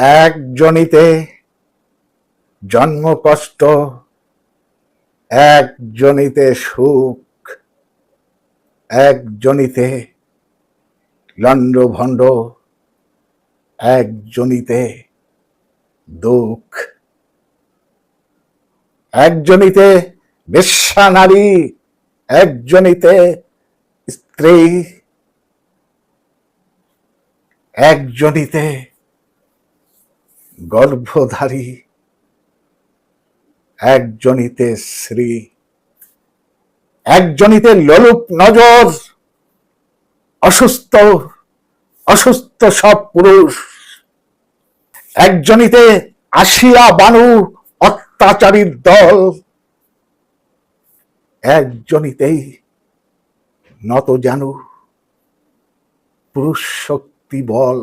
একজনিতে জন্ম কষ্ট, একজনিতে সুখ, একজনিতে লণ্ড ভণ্ড, একজনিতে দুঃখ, একজনিতে বেশ্যা নারী, একজনিতে স্ত্রী, একজনিতে গর্ভধারী একজনিতে শ্রী, একজনিতে লোলুপ নজর, অসুস্থ অসুস্থ সব পুরুষ। একজনিতে আসিয়া বানু অত্যাচারীর দল। একজনিতেই নত জানু পুরুষ শক্তি বল।